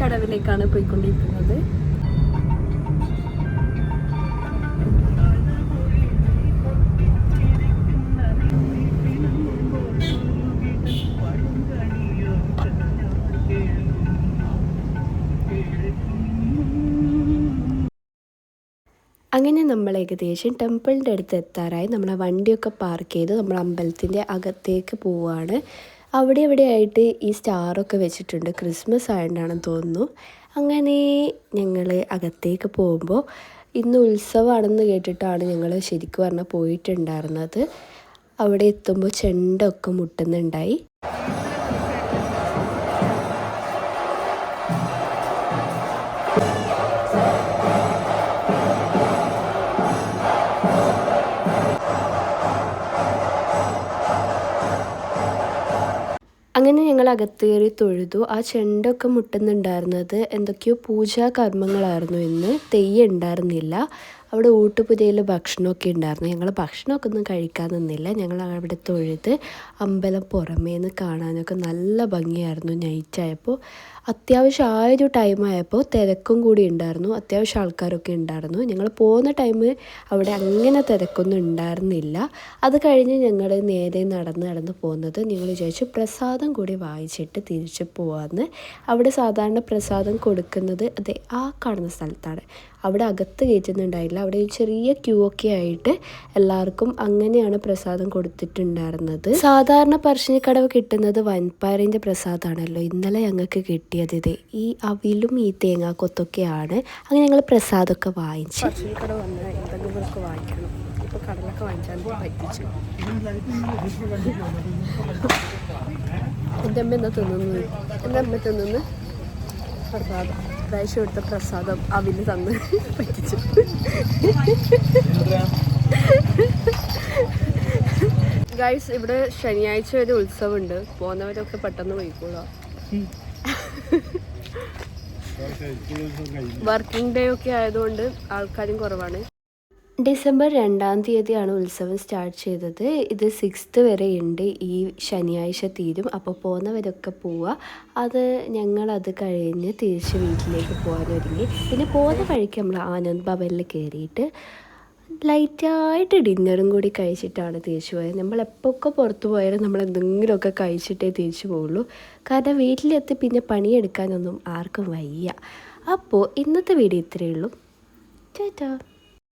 കടവിലേക്കാണ് പോയിക്കൊണ്ടിരിക്കുന്നത്. അങ്ങനെ നമ്മൾ ഏകദേശം ടെമ്പിളിന്റെ അടുത്ത് എത്താറായി. നമ്മളെ വണ്ടിയൊക്കെ പാർക്ക് ചെയ്ത് നമ്മൾ അമ്പലത്തിന്റെ അകത്തേക്ക് പോവുകയാണ് അവിടെ ഇവിടെ ആയിട്ട് ഈ സ്റ്റാറൊക്കെ വെച്ചിട്ടുണ്ട്. ക്രിസ്മസ് ആയതുകൊണ്ടാണെന്ന് തോന്നുന്നു. അങ്ങനെ ഞങ്ങൾ അകത്തേക്ക് പോകുമ്പോൾ ഇന്ന് ഉത്സവമാണെന്ന് കേട്ടിട്ടാണ് ഞങ്ങൾ ശരിക്കും പറഞ്ഞാൽ പോയിട്ടുണ്ടായിരുന്നത്. അവിടെ എത്തുമ്പോൾ ചെണ്ടൊക്കെ മുട്ടുന്നുണ്ടായി. അങ്ങനെ ഞങ്ങൾ അകത്ത് കയറി തൊഴുതു. ആ ചെണ്ടൊക്കെ മുട്ടുന്നുണ്ടായിരുന്നത് എന്തൊക്കെയോ പൂജാ കർമ്മങ്ങളായിരുന്നു ഇന്ന് തെയ്യം ഉണ്ടായിരുന്നില്ല. അവിടെ ഊട്ടുപുരയിൽ ഭക്ഷണമൊക്കെ ഉണ്ടായിരുന്നു. ഞങ്ങൾ ഭക്ഷണമൊക്കെ ഒന്നും കഴിക്കാൻ നിന്നില്ല. ഞങ്ങൾ അവിടെ തൊഴുത് അമ്പലം പുറമേന്ന് കാണാനൊക്കെ നല്ല ഭംഗിയായിരുന്നു നൈറ്റായപ്പോൾ അത്യാവശ്യം ആ ഒരു ടൈമായപ്പോൾ തിരക്കും കൂടി ഉണ്ടായിരുന്നു. അത്യാവശ്യം ആൾക്കാരൊക്കെ ഉണ്ടായിരുന്നു. ഞങ്ങൾ പോകുന്ന ടൈം അവിടെ അങ്ങനെ തിരക്കൊന്നും ഉണ്ടായിരുന്നില്ല. അത് കഴിഞ്ഞ് ഞങ്ങൾ നേരെ നടന്ന് നടന്ന് പോകുന്നത് ഞങ്ങൾ വിചാരിച്ചു പ്രസാദം കൂടി വായിച്ചിട്ട് തിരിച്ച് പോവാമെന്ന് അവിടെ സാധാരണ പ്രസാദം കൊടുക്കുന്നത് അതെ ആ കാണുന്ന സ്ഥലത്താണ്. അവിടെ അകത്ത് കയറ്റുന്നുണ്ടായില്ല അവിടെ ഒരു ചെറിയ ക്യൂ ഒക്കെ ആയിട്ട് എല്ലാവർക്കും അങ്ങനെയാണ് പ്രസാദം കൊടുത്തിട്ടുണ്ടായിരുന്നത്. സാധാരണ പറശ്ശിനിക്കടവ് കിട്ടുന്നത് വൻപയറിന്റെ പ്രസാദമാണല്ലോ ഇന്നലെ ഞങ്ങൾക്ക് കിട്ടിയത് ഇത്. ഈ അവിലും ഈ തേങ്ങാക്കൊത്തൊക്കെയാണ് അങ്ങനെ ഞങ്ങൾ പ്രസാദമൊക്കെ വാങ്ങിച്ചു. പറശ്ശിനിക്കടവ് എന്തെങ്കിലുമൊക്കെ വാങ്ങിക്കണം. ഇപ്പോൾ കടലൊക്കെ പറ്റിച്ചു. എന്റെ അമ്മ എന്താ തിന്നുന്നു എന്റെ അമ്മ തിന്നുന്നു പ്രസാദം. പ്രാവശ്യം എടുത്ത പ്രസാദം അവന് തന്ന് പറ്റിച്ചു. ഗൈസ് ഇവിടെ ശനിയാഴ്ച ഒരു ഉത്സവമുണ്ട്. പോകുന്നവരൊക്കെ പെട്ടെന്ന് പോയിക്കോളാം. വർക്കിംഗ് ഡേ ഒക്കെ ആയതുകൊണ്ട് ആൾക്കാരും കുറവാണ്. ഡിസംബർ രണ്ടാം തീയതിയാണ് ഉത്സവം സ്റ്റാർട്ട് ചെയ്തത്. ഇത് സിക്സ്ത് വരെ ഉണ്ട് ഈ ശനിയാഴ്ച തീരും. അപ്പോൾ പോകുന്നവരൊക്കെ പോവുക. അത് ഞങ്ങളത് കഴിഞ്ഞ് തിരിച്ച് വീട്ടിലേക്ക് പോകാൻ ഒരുങ്ങി പിന്നെ പോകുന്ന വഴിക്ക് നമ്മൾ ആനന്ദ് ഭവനിൽ കയറിയിട്ട് ലൈറ്റായിട്ട് ഡിന്നറും കൂടി കഴിച്ചിട്ടാണ് തിരിച്ചു പോയത്. നമ്മൾ എപ്പോഴൊക്കെ പുറത്ത് പോയാലും നമ്മൾ എന്തെങ്കിലുമൊക്കെ കഴിച്ചിട്ടേ തിരിച്ചു പോവുള്ളൂ. കാരണം വീട്ടിലെത്തി പിന്നെ പണിയെടുക്കാനൊന്നും ആർക്കും വയ്യ. അപ്പോൾ ഇന്നത്തെ വീഡിയോ ഇത്രയേ ഉള്ളൂ. ചേട്ടാ